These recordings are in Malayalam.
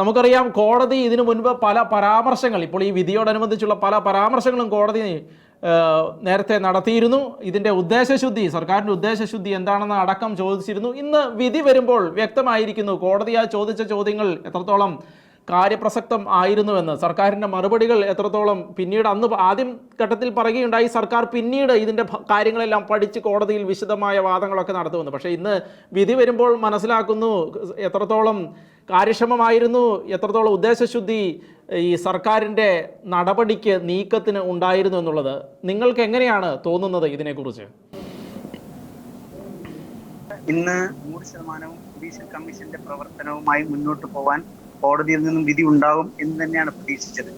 നമുക്കറിയാം കോടതി ഇതിനു മുൻപ് പല പരാമർശങ്ങൾ ഇപ്പോൾ ഈ വിധിയോടനുബന്ധിച്ചുള്ള പല പരാമർശങ്ങളും കോടതി നേരത്തെ നടത്തിയിരുന്നു. ഇതിന്റെ ഉദ്ദേശശുദ്ധി സർക്കാരിന്റെ ഉദ്ദേശശുദ്ധി എന്താണെന്ന് അടക്കം ചോദിച്ചിരുന്നു. ഇന്ന് വിധി വരുമ്പോൾ വ്യക്തമായിരിക്കുന്നു കോടതി ആ ചോദിച്ച ചോദ്യങ്ങൾ എത്രത്തോളം കാര്യപ്രസക്തം ആയിരുന്നുവെന്ന് സർക്കാരിന്റെ മറുപടികൾ എത്രത്തോളം പിന്നീട് അന്ന് ആദ്യം ഘട്ടത്തിൽ പറയുകയുണ്ടായി സർക്കാർ പിന്നീട് ഇതിന്റെ കാര്യങ്ങളെല്ലാം പഠിച്ച് കോടതിയിൽ വിശദമായ വാദങ്ങളൊക്കെ നടത്തുമെന്ന്. പക്ഷേ ഇന്ന് വിധി വരുമ്പോൾ മനസ്സിലാക്കുന്നു എത്രത്തോളം കാര്യക്ഷമമായിരുന്നു. എത്രത്തോളം ഉദ്ദേശശുദ്ധി ഈ സർക്കാരിന്റെ നടപടിക്ക് നീക്കത്തിന് ഉണ്ടായിരുന്നു എന്നുള്ളത് നിങ്ങൾക്ക് എങ്ങനെയാണ് തോന്നുന്നത് ഇതിനെക്കുറിച്ച്? ഇന്ന് നൂറ് ശതമാനവും ജുഡീഷ്യൽ കമ്മീഷന്റെ പ്രവർത്തനവുമായി മുന്നോട്ട് പോവാൻ കോടതിയിൽ നിന്നും വിധി ഉണ്ടാകും എന്ന് തന്നെയാണ് പ്രതീക്ഷിച്ചത്.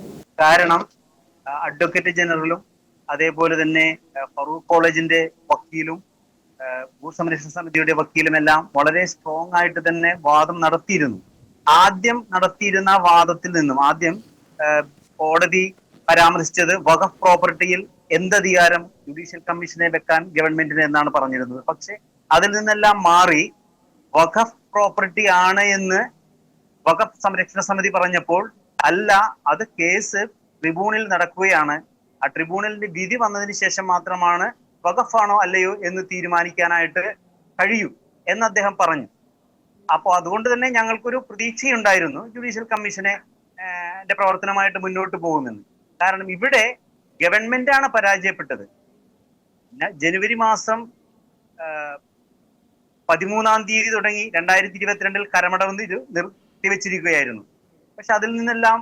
കാരണം അഡ്വക്കേറ്റ് ജനറലും അതേപോലെ തന്നെ ഫറൂഖ് കോളേജിന്റെ വക്കീലും ഭൂസംരക്ഷണ സമിതിയുടെ വക്കീലും എല്ലാം വളരെ സ്ട്രോങ് ആയിട്ട് തന്നെ വാദം നടത്തിയിരുന്നു. ആദ്യം നടത്തിയിരുന്ന വാദത്തിൽ നിന്നും ആദ്യം കോടതി പരാമർശിച്ചത് വഖഫ് പ്രോപ്പർട്ടിയിൽ എന്തധികാരം ജുഡീഷ്യൽ കമ്മീഷനെ വെക്കാൻ ഗവൺമെന്റിന് എന്നാണ് പറഞ്ഞിരുന്നത്. പക്ഷെ അതിൽ നിന്നെല്ലാം മാറി വഖഫ് പ്രോപ്പർട്ടി ആണ് എന്ന് വഖഫ് സംരക്ഷണ സമിതി പറഞ്ഞപ്പോൾ അല്ല അത് കേസ് ട്രിബ്യൂണിൽ നടക്കുകയാണ്. ആ ട്രിബ്യൂണലിന്റെ വിധി വന്നതിന് ശേഷം മാത്രമാണ് വഖഫാണോ അല്ലയോ എന്ന് തീരുമാനിക്കാനായിട്ട് കഴിയൂ എന്ന് അദ്ദേഹം പറഞ്ഞു. അപ്പോൾ അതുകൊണ്ട് തന്നെ ഞങ്ങൾക്കൊരു പ്രതീക്ഷയുണ്ടായിരുന്നു ജുഡീഷ്യൽ കമ്മീഷനെ പ്രവർത്തനമായിട്ട് മുന്നോട്ട് പോകുമെന്ന്. കാരണം ഇവിടെ ഗവൺമെന്റ് ആണ് പരാജയപ്പെട്ടത്. ജനുവരി മാസം പതിമൂന്നാം തീയതി തുടങ്ങി രണ്ടായിരത്തി ഇരുപത്തിരണ്ടിൽ കരമടവ് നിർത്തിവെച്ചിരിക്കുകയായിരുന്നു പക്ഷെ അതിൽ നിന്നെല്ലാം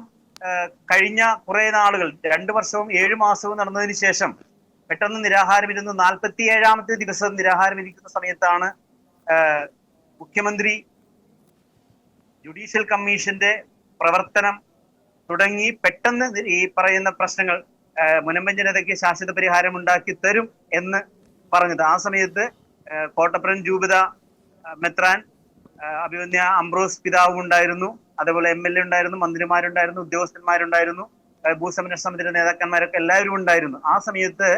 കഴിഞ്ഞ കുറെ നാളുകൾ രണ്ടു വർഷവും ഏഴു മാസവും നടന്നതിന് ശേഷം പെട്ടെന്ന് നിരാഹാരം ഇരുന്ന് നാൽപ്പത്തി ഏഴാമത്തെ ദിവസം നിരാഹാരം ഇരിക്കുന്ന സമയത്താണ് മുഖ്യമന്ത്രി ജുഡീഷ്യൽ കമ്മീഷന്റെ പ്രവർത്തനം തുടങ്ങി പെട്ടെന്ന് ഈ പറയുന്ന പ്രശ്നങ്ങൾ മുനമ്പഞ്ചനതയ്ക്ക് ശാശ്വത പരിഹാരം ഉണ്ടാക്കി തരും എന്ന് പറഞ്ഞത്. ആ സമയത്ത് കോട്ടപ്പുറം ജൂബിത മെത്രാൻ അഭിമന്യ അംബ്രോസ് പിതാവും ഉണ്ടായിരുന്നു. അതേപോലെ എം എൽ എ ഉണ്ടായിരുന്നു മന്ത്രിമാരുണ്ടായിരുന്നു ഉദ്യോഗസ്ഥന്മാരുണ്ടായിരുന്നു ഭൂസമര സമിതിയുടെ നേതാക്കന്മാരൊക്കെ എല്ലാവരും ഉണ്ടായിരുന്നു. ആ സമയത്ത്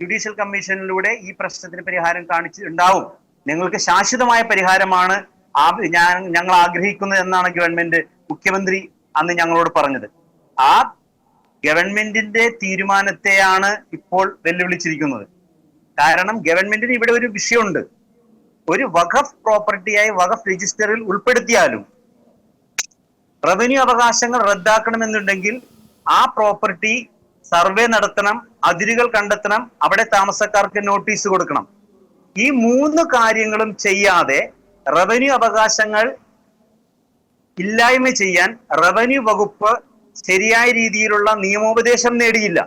ജുഡീഷ്യൽ കമ്മീഷനിലൂടെ ഈ പ്രശ്നത്തിന് പരിഹാരം കാണിച്ച് ഉണ്ടാവും. നിങ്ങൾക്ക് ശാശ്വതമായ പരിഹാരമാണ് ഞാൻ ഞങ്ങൾ ആഗ്രഹിക്കുന്നത് എന്നാണ് ഗവൺമെന്റ് മുഖ്യമന്ത്രി അന്ന് ഞങ്ങളോട് പറഞ്ഞത്. ആ ഗവൺമെന്റിന്റെ തീരുമാനത്തെയാണ് ഇപ്പോൾ വെല്ലുവിളിച്ചിരിക്കുന്നത്. കാരണം ഗവൺമെന്റിന് ഇവിടെ ഒരു വിഷയമുണ്ട്. ഒരു വഖഫ് പ്രോപ്പർട്ടിയായി വഖഫ് രജിസ്റ്ററിൽ ഉൾപ്പെടുത്തിയാലും റവന്യൂ അവകാശങ്ങൾ റദ്ദാക്കണമെന്നുണ്ടെങ്കിൽ ആ പ്രോപ്പർട്ടി സർവേ നടത്തണം അതിരുകൾ കണ്ടെത്തണം അവിടെ താമസക്കാർക്ക് നോട്ടീസ് കൊടുക്കണം. ഈ മൂന്ന് കാര്യങ്ങളും ചെയ്യാതെ റവന്യൂ അവകാശങ്ങൾ ഇല്ലായ്മ ചെയ്യാൻ റവന്യൂ വകുപ്പ് ശരിയായ രീതിയിലുള്ള നിയമോപദേശം നേടിയില്ല.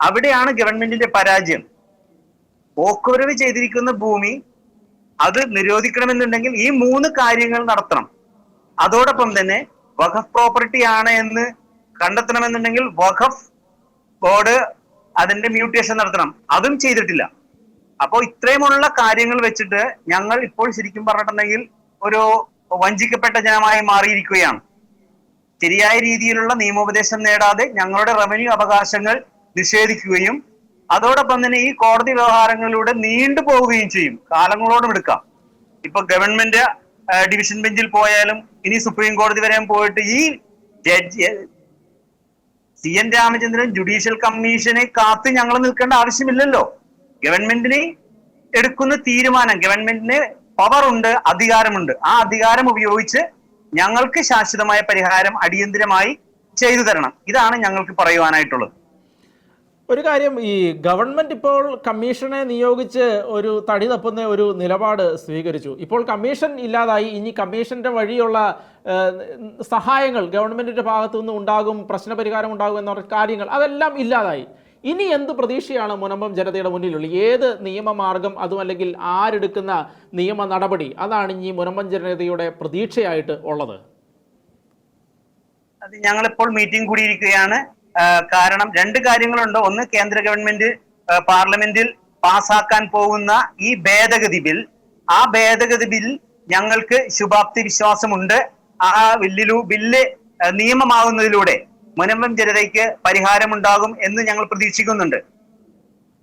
അവിടെയാണ് ഗവൺമെന്റിന്റെ പരാജയം. പോക്കുവരവ് ചെയ്തിരിക്കുന്ന ഭൂമി അത് നിരോധിക്കണമെന്നുണ്ടെങ്കിൽ ഈ മൂന്ന് കാര്യങ്ങൾ നടത്തണം. അതോടൊപ്പം തന്നെ വഖഫ് പ്രോപ്പർട്ടി ആണ് എന്ന് കണ്ടെത്തണമെന്നുണ്ടെങ്കിൽ വഖഫ് ബോർഡ് അതിന്റെ മ്യൂട്ടേഷൻ നടത്തണം. അതും ചെയ്തിട്ടില്ല. അപ്പോൾ ഇത്രയുമുള്ള കാര്യങ്ങൾ വെച്ചിട്ട് ഞങ്ങൾ ഇപ്പോൾ ശരിക്കും പറഞ്ഞിട്ടുണ്ടെങ്കിൽ ഒരു വഞ്ചിക്കപ്പെട്ട ജനമായി മാറിയിരിക്കുകയാണ്. ശരിയായ രീതിയിലുള്ള നിയമോപദേശം നേടാതെ ഞങ്ങളുടെ റവന്യൂ അവകാശങ്ങൾ നിഷേധിക്കുകയും അതോടൊപ്പം തന്നെ ഈ കോടതി വ്യവഹാരങ്ങളിലൂടെ നീണ്ടു പോവുകയും ചെയ്യും. കാലങ്ങളോടും എടുക്കാം. ഇപ്പൊ ഗവൺമെന്റ് ഡിവിഷൻ ബെഞ്ചിൽ പോയാലും ഇനി സുപ്രീം കോടതി വരെ പോയിട്ട് ഈ judge C N Ramachandran judicial കമ്മീഷനെ കാത്ത് ഞങ്ങൾ നിൽക്കേണ്ട ആവശ്യമില്ലല്ലോ. ഗവൺമെന്റിന് എടുക്കുന്ന തീരുമാനം ഗവൺമെന്റിന് പവർ ഉണ്ട് അധികാരമുണ്ട്. ആ അധികാരം ഉപയോഗിച്ച് ഞങ്ങൾക്ക് ശാശ്വതമായ പരിഹാരം അടിയന്തിരമായി ചെയ്തു തരണം. ഇതാണ് ഞങ്ങൾക്ക് പറയുവാനായിട്ടുള്ളത്. ഒരു കാര്യം ഈ ഗവൺമെന്റ് ഇപ്പോൾ കമ്മീഷനെ നിയോഗിച്ച് ഒരു തടി തപ്പുന്ന ഒരു നിലപാട് സ്വീകരിച്ചു. ഇപ്പോൾ കമ്മീഷൻ ഇല്ലാതായി ഇനി കമ്മീഷന്റെ വഴിയുള്ള സഹായങ്ങൾ ഗവൺമെന്റിന്റെ ഭാഗത്തു നിന്ന് ഉണ്ടാകും പ്രശ്നപരിഹാരം ഉണ്ടാകും എന്ന കാര്യങ്ങൾ അതെല്ലാം ഇല്ലാതായി. ഇനി എന്ത് പ്രതീക്ഷയാണ് മുനമ്പം ജനതയുടെ മുന്നിലുള്ളത്? ഏത് നിയമമാർഗം അതും അല്ലെങ്കിൽ ആരെടുക്കുന്ന നിയമ നടപടി? അതാണ് ഇനി മുനമ്പം ജനതയുടെ പ്രതീക്ഷയായിട്ട് ഉള്ളത്. അത് ഞങ്ങളിപ്പോൾ മീറ്റിംഗ് കൂടിയിരിക്കുകയാണ്. കാരണം രണ്ട് കാര്യങ്ങളുണ്ട്. ഒന്ന് കേന്ദ്ര ഗവൺമെന്റ് പാർലമെന്റിൽ പാസാക്കാൻ പോകുന്ന ഈ ഭേദഗതി ബിൽ. ആ ഭേദഗതി ബിൽ ഞങ്ങൾക്ക് ശുഭാപ്തി വിശ്വാസമുണ്ട് ആ ബില്ലിലു ബില്ല് നിയമമാകുന്നതിലൂടെ മുനമ്പം ജനതയ്ക്ക് പരിഹാരമുണ്ടാകും എന്ന് ഞങ്ങൾ പ്രതീക്ഷിക്കുന്നുണ്ട്.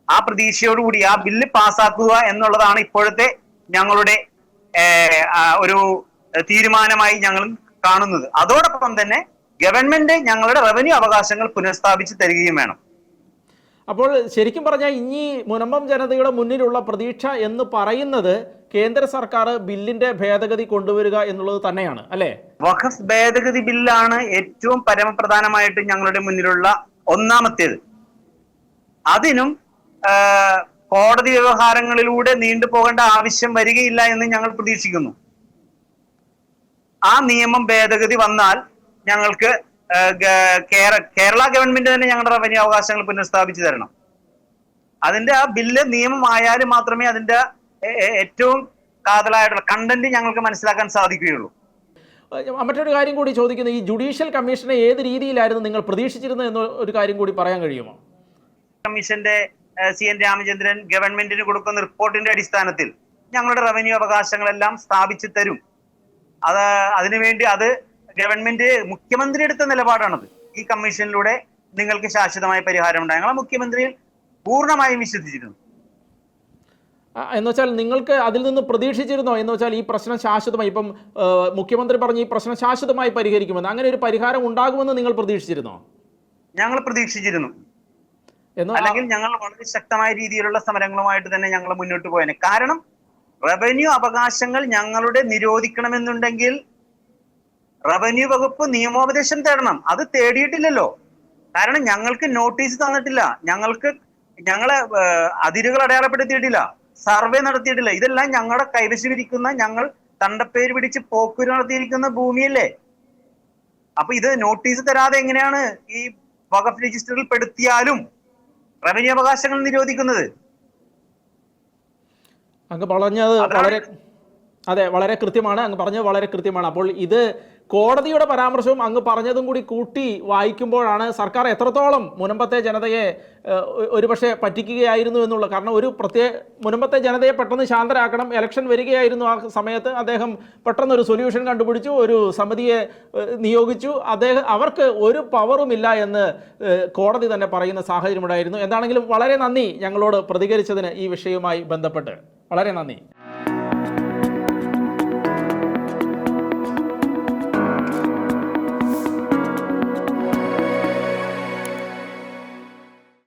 ആ പ്രതീക്ഷയോടുകൂടി ആ ബില്ല് പാസ്സാക്കുക എന്നുള്ളതാണ് ഇപ്പോഴത്തെ ഞങ്ങളുടെ ഒരു തീരുമാനമായി ഞങ്ങൾ കാണുന്നത്. അതോടൊപ്പം തന്നെ ഗവൺമെന്റ് ഞങ്ങളുടെ റവന്യൂ അവകാശങ്ങൾ പുനഃസ്ഥാപിച്ച് തരികയും വേണം. അപ്പോൾ ശരിക്കും പറഞ്ഞാൽ ഇനി മുനമ്പം ജനതയുടെ മുന്നിലുള്ള പ്രതീക്ഷ എന്ന് പറയുന്നത് കേന്ദ്ര സർക്കാർ ബില്ലിന്റെ ഭേദഗതി കൊണ്ടുവരിക എന്നുള്ളത് തന്നെയാണ് അല്ലെ? വഖഫ് ഭേദഗതി ബില്ലാണ് ഏറ്റവും പരമപ്രധാനമായിട്ട് ഞങ്ങളുടെ മുന്നിലുള്ള ഒന്നാമത്തേത്. അതിനും കോടതി വ്യവഹാരങ്ങളിലൂടെ നീണ്ടുപോകേണ്ട ആവശ്യം വരികയില്ല എന്ന് ഞങ്ങൾ പ്രതീക്ഷിക്കുന്നു. ആ നിയമം ഭേദഗതി വന്നാൽ ഞങ്ങൾക്ക് കേരള ഗവൺമെന്റ് തന്നെ ഞങ്ങളുടെ റവന്യൂ അവകാശങ്ങൾ പുനഃസ്ഥാപിച്ചു തരണം. അതിന്റെ ആ ബില്ല് നിയമമായാലും മാത്രമേ അതിന്റെ ഏറ്റവും കാതലായിട്ടുള്ള കണ്ടന്റ് ഞങ്ങൾക്ക് മനസ്സിലാക്കാൻ സാധിക്കുകയുള്ളൂ. മറ്റൊരു കാര്യം കൂടി ചോദിക്കുന്നത് ഈ ജുഡീഷ്യൽ കമ്മീഷനെ ഏത് രീതിയിലായിരുന്നു നിങ്ങൾ പ്രതീക്ഷിച്ചിരുന്നത് എന്ന ഒരു കാര്യം കൂടി പറയാൻ കഴിയുമോ? കമ്മീഷന്റെ സി എൻ രാമചന്ദ്രൻ ഗവൺമെന്റിന് കൊടുക്കുന്ന റിപ്പോർട്ടിന്റെ അടിസ്ഥാനത്തിൽ ഞങ്ങളുടെ റവന്യൂ അവകാശങ്ങളെല്ലാം സ്ഥാപിച്ചു തരും. അത് അതിനുവേണ്ടി അത് ഗവൺമെന്റ് മുഖ്യമന്ത്രി എടുത്ത നിലപാടാണത്. ഈ കമ്മീഷനിലൂടെ നിങ്ങൾക്ക് ശാശ്വതമായ പരിഹാരം ഉണ്ടായി ഞങ്ങളെ മുഖ്യമന്ത്രിയിൽ പൂർണമായും വിശ്വസിച്ചിരുന്നു. എന്ന് വെച്ചാൽ നിങ്ങൾക്ക് അതിൽ നിന്ന് പ്രതീക്ഷിച്ചിരുന്നോ? എന്ന് വെച്ചാൽ ഈ പ്രശ്നം ശാശ്വതമായി ഇപ്പം മുഖ്യമന്ത്രി പറഞ്ഞ് ഈ പ്രശ്നം ശാശ്വതമായി പരിഹരിക്കുമെന്ന് അങ്ങനെ ഒരു പരിഹാരം ഉണ്ടാകുമെന്ന് നിങ്ങൾ പ്രതീക്ഷിച്ചിരുന്നോ? ഞങ്ങൾ പ്രതീക്ഷിച്ചിരുന്നു. അല്ലെങ്കിൽ ഞങ്ങൾ വളരെ ശക്തമായ രീതിയിലുള്ള സമരങ്ങളുമായിട്ട് തന്നെ ഞങ്ങൾ മുന്നോട്ട് പോയേനെ. കാരണം റവന്യൂ അവകാശങ്ങൾ ഞങ്ങളുടെ നിരോധിക്കണമെന്നുണ്ടെങ്കിൽ റവന്യൂ വകുപ്പ് നിയമോപദേശം തേടണം. അത് തേടിയിട്ടില്ലല്ലോ. കാരണം ഞങ്ങൾക്ക് നോട്ടീസ് തന്നിട്ടില്ല. ഞങ്ങൾക്ക് ഞങ്ങളെ അതിരുകൾ അടയാളപ്പെടുത്തിയിട്ടില്ല. സർവേ നടത്തിയിട്ടില്ല. ഇതെല്ലാം ഞങ്ങളുടെ കൈവശമിരിക്കുന്ന ഞങ്ങൾ തണ്ടപ്പേര് പിടിച്ച് പോക്കുരു നടത്തിയിരിക്കുന്ന ഭൂമിയല്ലേ? അപ്പൊ ഇത് നോട്ടീസ് തരാതെ എങ്ങനെയാണ് ഈ വകഫ് രജിസ്റ്ററിൽ പെടുത്തിയാലും റവന്യൂ അവകാശങ്ങൾ നിരോധിക്കുന്നത്? അങ്ങ് പറഞ്ഞത് വളരെ അതെ വളരെ കൃത്യമാണ്. അങ്ങ് പറഞ്ഞത് വളരെ കൃത്യമാണ്. അപ്പോൾ ഇത് കോടതിയുടെ പരാമർശവും അങ്ങ് പറഞ്ഞതും കൂടി കൂട്ടി വായിക്കുമ്പോഴാണ് സർക്കാർ എത്രത്തോളം മുനമ്പത്തെ ജനതയെ ഒരുപക്ഷെ പറ്റിക്കുകയായിരുന്നു എന്നുള്ള കാരണം ഒരു പ്രത്യേക മുനമ്പത്തെ ജനതയെ പെട്ടെന്ന് ശാന്തരാക്കണം ഇലക്ഷൻ വരികയായിരുന്നു ആ സമയത്ത് അദ്ദേഹം പെട്ടെന്ന് ഒരു സൊല്യൂഷൻ കണ്ടുപിടിച്ചു ഒരു സമിതിയെ നിയോഗിച്ചു. അദ്ദേഹം അവർക്ക് ഒരു പവറും ഇല്ല എന്ന് കോടതി തന്നെ പറയുന്ന സാഹചര്യമുണ്ടായിരുന്നു. എന്താണെങ്കിലും വളരെ നന്ദി ഞങ്ങളോട് പ്രതികരിച്ചതിന് ഈ വിഷയവുമായി ബന്ധപ്പെട്ട്. വളരെ നന്ദി.